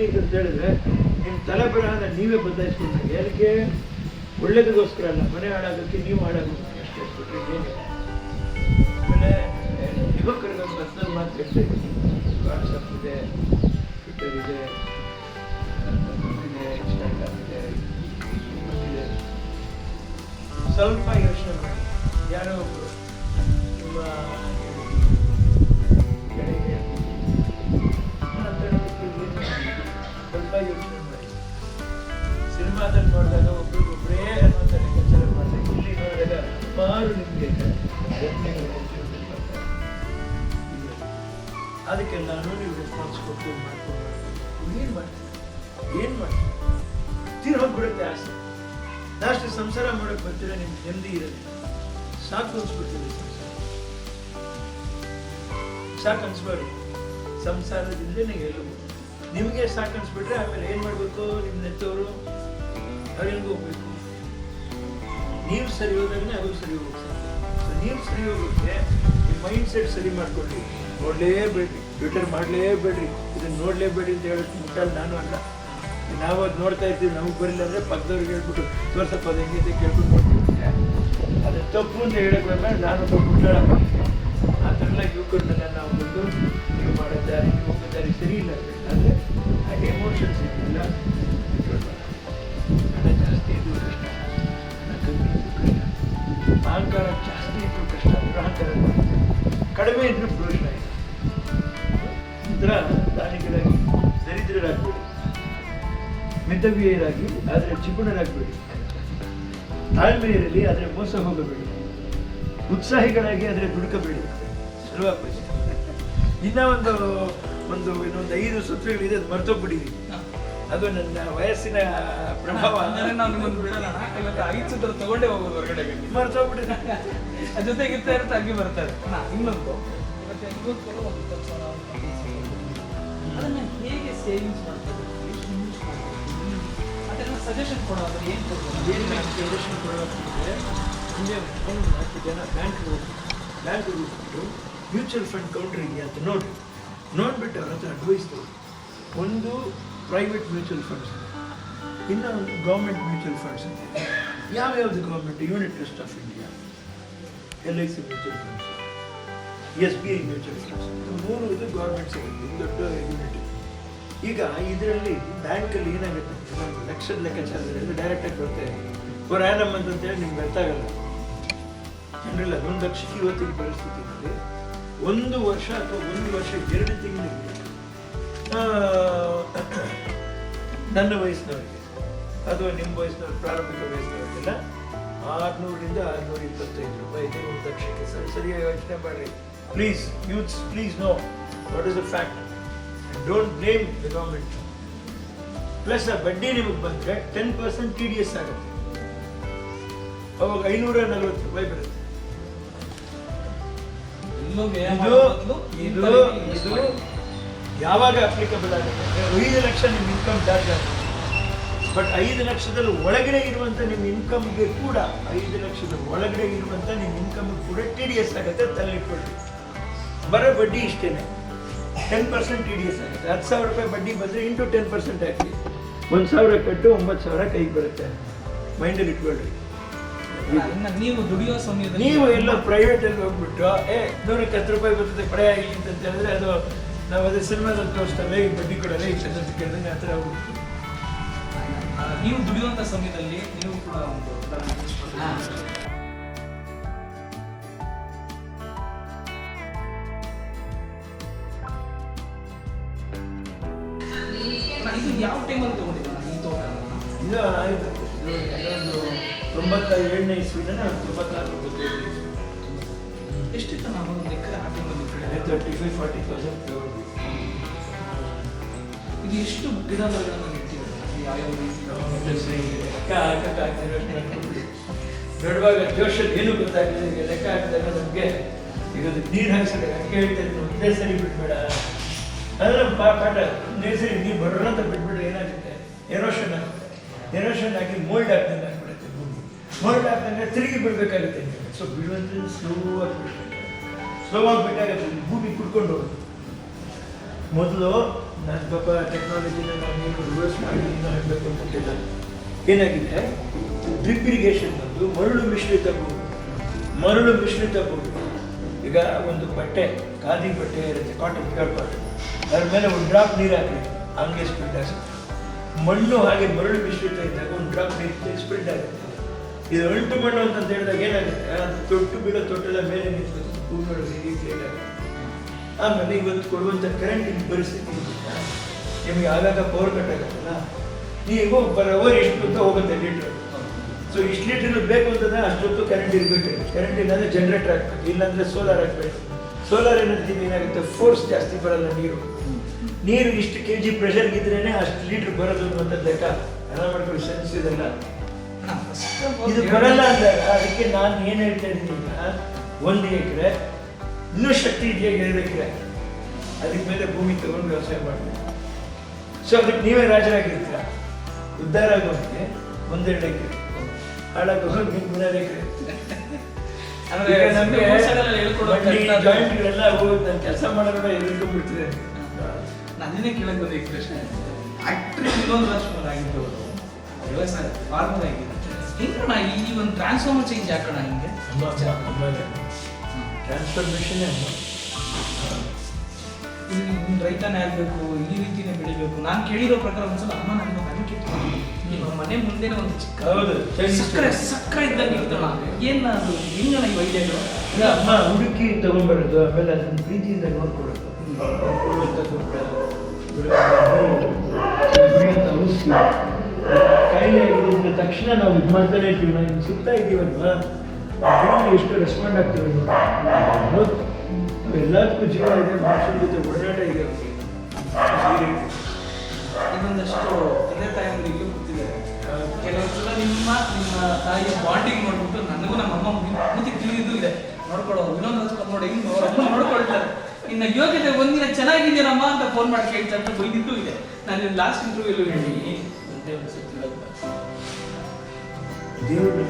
Technique ಅಂತ ಹೇಳಿದ್ರೆ ನಿಮ್ಮ ತಲೆ ಬರಹನ ನೀವೇ ಬದಲಾಯಿಸ್ಕೊಂಡ್ರೆ. ಏನಕ್ಕೆ ಒಳ್ಳೇದಕ್ಕೋಸ್ಕರ ಅಲ್ಲ. ಮನೆ ಹಾಳಾಗೋಕ್ಕೆ ನೀವು ಹಾಳಾಗೋದು ಅಷ್ಟೇ ಆಮೇಲೆ ಯುವಕರಿಗೆ ಪರ್ಸನಲ್ ಮಾತು ಹೇಳ್ತಾ ಇದ್ದೀನಿ ವಾಟ್ಸಪ್ ಇದೆ ಟ್ವಿಟರ್ ಇದೆ ಇದೆ. ಇನ್ಸ್ಟಾಗ್ರಾಮ್ ಸ್ವಲ್ಪ ಯೋಚನೆ ಮಾಡಿ. ಯಾರೋ ಒಬ್ಬರು ನಿಮ್ಮ ಸಿನಿಮಾದಲ್ಲಿ ನೋಡಿದಾಗ ಒಬ್ರಿಗೊಬ್ಬರೇ ಅನ್ನುವಂಥ ಲೆಕ್ಕಾಚಾರ ಮಾಡಿದೆ ಇಲ್ಲಿ ನೋಡಿದಾಗ ಸುಮಾರು ನಿಮಗೆ ನಾನು ನೀವು ರೆಸ್ಪಾನ್ಸ್ ಕೊಟ್ಟು ಮಾಡ್ಕೊಂಡು ಏನು ಮಾಡ್ತೀರಿ? ಏನು ಮಾಡ್ತೀರಿ? ತೀರ್ ಹೋಗ್ಬಿಡುತ್ತೆ ಆಸೆ. ಲಾಸ್ಟ್ ಸಂಸಾರ ಮಾಡೋಕ್ಕೆ ಬರ್ತೀರ ನಿಮ್ಗೆ ನೆಮ್ಮದಿ ಇರಲಿ ಸಾಕು ಅನ್ಸ್ಬಿಡ್ತೀರಿ ಸಂಸಾರ. ಸಾಕು ಅನ್ಸ್ಬಾರ್ದು ಸಂಸಾರದಿಂದಲೇ ಗೆಲುವು ನಿಮಗೆ ಸಾಕು ಅನ್ಸ್ಬಿಟ್ರೆ ಆಮೇಲೆ ಏನ್ ಮಾಡ್ಬೇಕು ನಿಮ್ಮ ನೆತ್ತವರು? ಅವ್ರಿಗೆ ನೀವು ಸರಿ ಹೋದಾಗನೇ ಅದು ಸರಿ ಹೋಗುತ್ತೆ ಸೊ ನೀವು ಸರಿ ಹೋಗೋಕ್ಕೆ ನಿಮ್ಮ ಮೈಂಡ್ ಸೆಟ್ ಸರಿ ಮಾಡ್ಕೊಳ್ಳಿ. ನೋಡಲೇಬೇಡ್ರಿ. ಟ್ವಿಟರ್ ಮಾಡಲೇಬೇಡ್ರಿ. ಇದನ್ನು ನೋಡಲೇಬೇಡಿ ಅಂತ ಹೇಳಿ ಮುಟ್ಟಲ್ಲಿ ನಾನು ಅಲ್ಲ. ನಾವು ಅದು ನೋಡ್ತಾ ಇರ್ತೀವಿ, ನಮಗೆ ಬರಲಿಲ್ಲ ಅಂದರೆ ಪಕ್ಕದವ್ರಿಗೆ ಹೇಳ್ಬಿಟ್ಟು ತೋರ್ಸಪ್ಪ ಅದು ಹೆಂಗಿದೆ ಕೇಳ್ಕೊಂಡು ನೋಡ್ತಿರ್ತೀವಿ ಅದು ತಪ್ಪು ಅಂತ ಹೇಳಕ್ಕೆ ನಾನು ತಪ್ಪು ಆ ಥರ ಯುವಕರನ್ನೆಲ್ಲ ನೀವು ನಂತರ ದಾನಿಗಳಾಗಿ ದರಿದ್ರರಾಗಬೇಡಿ. ಮಿತವ್ಯಯರಾಗಿ ಆದರೆ ಚಿಪುಣರಾಗ್ಬೇಡಿ ತಾಳ್ಮೆ ಇರಲಿ ಆದರೆ ಮೋಸ ಹೋಗಬೇಡಿ. ಉತ್ಸಾಹಿಗಳಾಗಿ ಆದರೆ ದುಡುಕಬೇಡಿ. ಅಲ್ವಾ ಅಪ್ಪಾಜಿ? ಇನ್ನ ಒಂದು ಒಂದು ಇನ್ನೊಂದು ಐದು ಸೂತ್ರಗಳಿದೆ ಅದು ಮರ್ತೋಗ್ಬಿಡಿ ಅದು ನನ್ನ ವಯಸ್ಸಿನ ಪ್ರಭಾವ. ಅಂದ್ರೆ ನಾನು ನಿಮ್ಮನ್ನು ಬಿಡೋಣ ಇವತ್ತು ಐದು ಸೂತ್ರ ತಗೊಂಡೇ ಹೋಗೋದು ಹೊರಗಡೆಗೆ ಮರ್ತೋಗ್ಬಿಡಿ ಜೊತೆಗಿರ್ತಾ ಜೊತೆಗೆ ಇರ್ತಾ ಇರುತ್ತೆ ಹಂಗೆ ಬರ್ತಾರೆ ಇನ್ನೊಂದು. ಇವತ್ತು ಅದನ್ನ ಹೇಗೆ ಸೇವಿಂಗ್ಸ್ ಮಾಡ್ಕೋಬೇಕು ಎಷ್ಟು ಯೂಸ್ ಮಾಡ್ತಾರೆ ಅದನ್ನು ಸಜೆಷನ್ ಕೊಡೋದು ಏನು ಕೊಡ್ಬೋದು? ಏನು ಸಜೆಷನ್ ಕೊಡೋದಂದರೆ ಹಿಂದೆ ಒಂದು ನಾಲ್ಕು ಜನ ಬ್ಯಾಂಕ್ ಹೋಗಿ ಬ್ಯಾಂಕ್ ಹೋಗ್ಬಿಟ್ಟು ಮ್ಯೂಚುವಲ್ ಫಂಡ್ ಕೌಂಟ್ರ್ ಇದೆಯಾ ಅಂತ ನೋಡಿ ನೋಡಿಬಿಟ್ಟು ಅವ್ರ ಹತ್ರ ಅಡ್ವೈಸ್ ಒಂದು ಪ್ರೈವೇಟ್ ಮ್ಯೂಚುವಲ್ ಫಂಡ್ಸ್ ಇನ್ನೊಂದು ಗೌರ್ಮೆಂಟ್ ಮ್ಯೂಚುವಲ್ ಫಂಡ್ಸ್ ಇದೆ ಯಾವ್ಯಾವ್ದು government unit trust of India L I C mutual funds S B I mutual funds ಮೂರು ಇದು ಗೌರ್ಮೆಂಟ್ ಸಿಗುತ್ತೆ ದೊಡ್ಡ ಯೂನಿಟಿ ಈಗ ಇದರಲ್ಲಿ ಬ್ಯಾಂಕಲ್ಲಿ ಏನಾಗುತ್ತೆ? ಲಕ್ಷದ ಲೆಕ್ಕಾಚಾರದಲ್ಲಿ ಡೈರೆಕ್ಟಾಗಿ ಬರುತ್ತೆ. ಇದೆ ಫಾರ್ ಆ್ಯನಮ್ ಅಂತಂತೇಳಿ ನಿಮ್ಗೆ ಗೊತ್ತಾಗಲ್ಲ. ಜನರಲ್ಲ ಒಂದು ಲಕ್ಷಕ್ಕೆ ಇವತ್ತಿನ ಪರಿಸ್ಥಿತಿಯಲ್ಲಿ ಒಂದು ವರ್ಷ ಅಥವಾ ಒಂದು ವರ್ಷ, ಎರಡು ತಿಂಗಳಿಗೆ ನನ್ನ ವಯಸ್ಸಿನವರಿಗೆ, ಅಥವಾ ನಿಮ್ಮ ವಯಸ್ಸಿನವ್ರ, ಪ್ರಾರಂಭಿಕ ವಯಸ್ಸಿನವರಿಗೆಲ್ಲ ಆರ್ನೂರಿಂದ ಆರುನೂರ ಇಪ್ಪತ್ತೈದು ರೂಪಾಯಿ ಒಂದು ಲಕ್ಷಕ್ಕೆ. ಸರಿ, ಸರಿಯಾಗಿ ಯೋಚನೆ ಮಾಡಿ please youths please no what the the fact don't blame the government. Plus ಆ ಬಡ್ಡಿ ನಿಮಗೆ ಬಂದರೆ ten percent T D S ಆಗುತ್ತೆ. ಅವಾಗ ಐನೂರ ನಲವತ್ತು ರೂಪಾಯಿ ಬರುತ್ತೆ. ಇದು ಇದು. ಯಾವಾಗ ಅಪ್ಲಿಕಬಲ್ ಆಗುತ್ತೆ ಐದು ಲಕ್ಷ ನಿಮ್ಮ ಇನ್ಕಮ್ ಚಾರ್ಜ್ ಆಗುತ್ತೆ. ಬಟ್ ಐದು ಲಕ್ಷದಲ್ಲಿ ಒಳಗಡೆ ಇರುವಂಥ ನಿಮ್ಮ ಇನ್ಕಮ್ಗೆ ಕೂಡ ಐದು ಲಕ್ಷದ ಒಳಗಡೆ ಇರುವಂಥ ನಿಮ್ಮ ಇನ್ಕಮ್ ಕೂಡ ಟಿ ಡಿ ಎಸ್ ಆಗುತ್ತೆ ತಲೆಯಿಟ್ಕೊಳ್ಳಿ ಬರೋ ಬಡ್ಡಿ ಇಷ್ಟೇನೆ. Ten percent T D S ಆಗುತ್ತೆ. ಹತ್ತು ಸಾವಿರ ರೂಪಾಯಿ ಬಡ್ಡಿ ಬಂದರೆ ಇಂಟು ಟೆನ್ ಪರ್ಸೆಂಟ್ ಹಾಕಿ ಒಂದು ಸಾವಿರ ಕಟ್ಟು ಒಂಬತ್ತು ಸಾವಿರ ಕೈಗೆ ಬರುತ್ತೆ. ಮೈಂಡಲ್ಲಿ ಇಟ್ಕೊಳ್ರಿ. ಇನ್ನ ನೀವು ದುಡಿಯೋ ಸಮಯದಲ್ಲಿ ನೀವು ಎಲ್ಲ ಪ್ರೈವೇಟಲ್ಲಿ ಹೋಗ್ಬಿಟ್ಟು ಏ ನೂರಕ್ಕೆ ಹತ್ತು ರೂಪಾಯಿ ಬರ್ತದೆ ಕೊಡೆ ಆಗಲಿ ಅಂತ ಹೇಳಿದ್ರೆ ಅದು ನಾವು ಅದೇ ಸಿನಿಮಾದಲ್ಲಿ ತೋರಿಸ್ತೇವೆ ಈ ಬಡ್ಡಿ ಕೊಡಲ್ಲ ಈ ಅಂತ ಕೇಳಿದ್ರೆ ಆ ಥರ ಹೋಗ್ಬಿಟ್ಟು ನೀವು ದುಡಿಯುವಂಥ ಸಮಯದಲ್ಲಿ ನೀವು ಕೂಡ ಒಂದು ಇದು ಯಾವ ಟೈಮಲ್ಲಿ ತಗೊಂಡಿದ್ದ? ಈ ತೋಟ ಇಲ್ಲ ಆಯ್ತು. ತೊಂಬತ್ತ ಏಳನೇ ಇಸ್ವಿನ ತೊಂಬತ್ತಾರು ಎಷ್ಟಿತ್ತು ನಾವು ಒಂದು ಎಕರೆ ಆ ಟೈಮಲ್ಲಿ ತರ್ಟಿ ಫೈವ್ ಫಾರ್ಟಿ ತೌಸಂಡ್ ತಗೊಂಡ್ವಿ ಇದು ಎಷ್ಟು ಗಿಡ ಮರಗಳನ್ನು ನೆಟ್ಟಿರೋದು ಯಾವ್ಯಾವ ರೀತಿ. ದೊಡ್ಡವಾಗ ಜೋಶಲ್ಲಿ ಏನು ಗೊತ್ತಾಗಲಿಲ್ಲ ಈಗ ಲೆಕ್ಕ ಹಾಕಿದಾಗ ನಮಗೆ ಈಗ ನೀರು ಹಾಕ್ಸಿದ್ರೆ ಹಂಗೆ ಹೇಳ್ತಾರೆ ಒಂದೇ ಸರಿ ಬಿಟ್ಬೇಡ ಅದರ ಪಾಠ ಒಂದೇ ಹಿಂಗೆ ಬರೋಂತ ಅಂತ ಬಿಟ್ಬಿಟ್ರೆ ಏನಾಗುತ್ತೆ? ಎರೋಷನ್ ಆಗುತ್ತೆ. ಎರೋಷನ್ ಆಗಿ ಮೋಲ್ಡ್ ಆಗ್ತದೆ ಆಗ್ಬಿಡುತ್ತೆ ಭೂಮಿ. ಮೋಲ್ಡ್ ಆಗ್ತಂದ್ರೆ ತಿರುಗಿ ಬಿಡಬೇಕಾಗುತ್ತೆ. ಸೊ ಬಿಡುವಂಥದ್ದು ಸ್ಲೋ ಆಗಿ ಸ್ಲೋ ಆಗಿ ಬಿಟ್ಟಾಗ ಭೂಮಿ ಕುಡ್ಕೊಂಡು ಹೋಗುತ್ತೆ. ಮೊದಲು ನನ್ನ ಪಾಪ ಟೆಕ್ನಾಲಜಿನ ನಾನು ರಿವರ್ಸ್ ಮಾಡಿ ಹೇಳಬೇಕು ಅಂತಿಲ್ಲ ಏನಾಗಿದೆ? ಡ್ರಿಪ್ ಇರಿಗೇಷನ್ ಬಂದು ಮರಳು ಮಿಶ್ರಿತ ಭೂಮಿ. ಮರಳು ಮಿಶ್ರಿತ ಭೂಮಿ. ಈಗ ಒಂದು ಬಟ್ಟೆ, ಖಾದಿ ಬಟ್ಟೆ ಇರುತ್ತೆ ಕಾಟನ್ ಕಾಟನ್ ಅದ್ರ ಮೇಲೆ ಒಂದು ಡ್ರಾಪ್ ನೀರು ಹಾಕಿ, ಹಂಗೆ ಸ್ಪ್ರಿಡ್ ಆಗುತ್ತೆ. ಮಣ್ಣು ಹಾಗೆ ಮರಳು ಮಿಶ್ರಿತ ಇದ್ದಾಗ ಒಂದು ಡ್ರಾಪ್ ನೀರು ಸ್ಪ್ರೆಡ್ ಆಗುತ್ತೆ. ಇದು ಅಂಟು ಮಣ್ಣು ಅಂತ ಹೇಳಿದಾಗ ಏನಾಗುತ್ತೆ? ಅದು ತೊಟ್ಟು ಬೀಳೋ ತೊಟ್ಟೆಲ್ಲ ಮೇಲೆ ನಿಂತು ಆಗುತ್ತೆ. ಆಮೇಲೆ ಇವತ್ತು ಕೊಡುವಂಥ ಕರೆಂಟಿನ ಪರಿಸ್ಥಿತಿ ನಿಮಗೆ ಆಗಾಗ ಪವರ್ ಕಟ್ ಆಗುತ್ತಲ್ಲ? ನೀವು ಪರ್ ಅವರ್ ಎಷ್ಟು ಅಂತ ಹೋಗುತ್ತೆ ಲೀಟ್ರ್ ಸೊ ಇಷ್ಟು ಲೀಟ್ರ್ ಬೇಕು ಅಂತಂದ್ರೆ ಅಷ್ಟೊತ್ತು ಕರೆಂಟ್ ಇರಬೇಕು. ಕರೆಂಟ್ ಇಲ್ಲಾಂದ್ರೆ ಜನರೇಟರ್ ಹಾಕ್ಬೇಕು. ಇಲ್ಲಾಂದ್ರೆ ಸೋಲಾರ್ ಹಾಕ್ಬೇಕು. ಸೋಲಾರ್ ಎನರ್ಜಿ ಏನಾಗುತ್ತೆ? ಫೋರ್ಸ್ ಜಾಸ್ತಿ ಬರಲ್ಲ ನೀರು. ನೀರು ಇಷ್ಟು ಕೆ ಜಿ ಪ್ರೆಷರ್ ಇದ್ರೇನೆ ಅಷ್ಟು ಲೀಟರ್ ಬರೋದು ಅಂತ ಲೆಕ್ಕ. ಎಲ್ಲ ಮಾಡ್ಕೊಂಡು ಸೆನ್ಸ್ ಇದೆಲ್ಲ ಅಣ್ಣ, first ಇದು ಬರಲ್ಲ ಅಂದಾಗ ಅದಕ್ಕೆ ನಾನು ಏನು ಹೇಳ್ತಾ ಇದ್ದೀನಿ ಒಂದು ಎಕರೆ ಇನ್ನೂ ಶಕ್ತಿ ಇದೆಯಾ ಎರಡು ಎಕರೆ? ಅದಕ್ಕೆ ಮೇಲೆ ಭೂಮಿ ತಗೊಂಡು ವ್ಯವಸಾಯ ಮಾಡಬೇಕು. ಸೊ ಅದಕ್ಕೆ ನೀವೇ ರಾಜರಾಗಿರ್ತೀರ? ಉದ್ಧಾರ ಆಗೋದಕ್ಕೆ ಒಂದೆರಡು ಎಕರೆ. ಹಾಳಾಗೋದು ಮೂರಾರು ಎಕರೆ. ನಮ್ಗೆ. ಜಾಯಿಂಟ್ಗಳೆಲ್ಲ ಹೋಗಿ ನಾನು ಕೆಲಸ ಮಾಡೋಣ ಎದುರ್ಕೊಂಡ್ಬಿಡ್ತಿದೆ ನನ್ನೇ ಕೇಳಕ್ಕೆ ಈ ಪ್ರಶ್ನೆ ಆಕ್ಟ್ರಿ ಇನ್ನೊಂದು ರಾಜ್ಕುಮಾರ್ ಆಗಿದ್ದವರು ವ್ಯವಸಾಯ ಫಾರ್ಮರ್ ಆಗಿದ್ದು ಹೆಂಗಣ ಈ ಒಂದು ಟ್ರಾನ್ಸ್ಫಾರ್ಮರ್ ಚೇಂಜ್ ಹಾಕೋಣ ಹಿಂಗೆ ಟ್ರಾನ್ಸ್ಫಾರ್ಮೇಷನ್ ಅಮ್ಮ ಅಮ್ಮನೇ ಟ್ರಾನ್ಸ್ಫರ್ಮೇಷನ್ ಅಮ್ಮ ಇದು ನೀನ್ ರೈತನೇ ಆಗ್ಬೇಕು ಈ ರೀತಿನೇ ಬೆಳಿಬೇಕು. ನಾನು ಕೇಳಿರೋ ಪ್ರಕಾರ ಒಂದ್ಸಲ ಅಮ್ಮ ನನ್ನ ಮನೆ ಕೇಳ್ತೀನಿ ನಿಮ್ಮ ಮನೆ ಮುಂದೆ ಒಂದು ಚಿಕ್ಕ ಸಕ್ಕರೆ ಸಕ್ಕರೆ ಇದ್ದಂಗೆ ಇರ್ತಣ ಏನು ಅದು? ಹೆಂಗಣ ಈ ಇಲ್ಲ ಅಮ್ಮ ಹುಡುಕಿ ತಗೊಂಡ್ಬರೋದು ಆಮೇಲೆ ಅದನ್ನ ಪ್ರೀತಿಯಿಂದ ನೋಡ್ಕೊಡೋದು. ಕಾಯಿಲೆ ಆಗಿದೆ ಅಂದ ತಕ್ಷಣ ನಾವು ಇದು ಮಾಡ್ತಾನೆ ಇರ್ತೀವಿ ನಾವು ಸುತ್ತಾ ಇದ್ದೀವಲ್ವಾ ಆ ಎಷ್ಟು ರೆಸ್ಪಾಂಡ್ ಆಗ್ತೀವಿ. ಎಲ್ಲದಕ್ಕೂ ಜೀವ ಇದೆ ಮನುಷ್ಯನ ಜೊತೆ ಒಡನಾಟ ಇದೆ. ಇನ್ನೊಂದಷ್ಟು ತಂದೆ ತಾಯಂದಿರಿಗೆ ಗೊತ್ತಿದ್ದಾರೆ ಕೆಲವೊಂದ್ಸಲ ನಿಮ್ಮ ನಿಮ್ಮ ತಾಯಿಯ ಬಾಂಡಿಂಗ್ ನೋಡ್ಬಿಟ್ಟು ನನಗೂ ನಮ್ಮ ಅಮ್ಮ ಮುಂದೆ ತಿಳಿದಿದ್ದು ಇದೆ ನೋಡ್ಕೊಳ್ಳೋ ರಾಜ್ಕುಮಾರ್ ನೋಡಿ ನೋಡ್ಕೊಳ್ತಾರೆ ನಿನ್ನ ಯೋಗ್ಯತೆ ಒಂದಿನ ಚೆನ್ನಾಗಿದ್ದೀರಮ್ಮ ಅಂತ ಫೋನ್ ಮಾಡಿ ಕೇಳ್ತಾ ಅಂತ ಬೈದಿದ್ದು ಇದೆ. ನಾನು ಲಾಸ್ಟ್ ಇಂಟರ್ವ್ಯೂ ಅಂತ ದೇವರು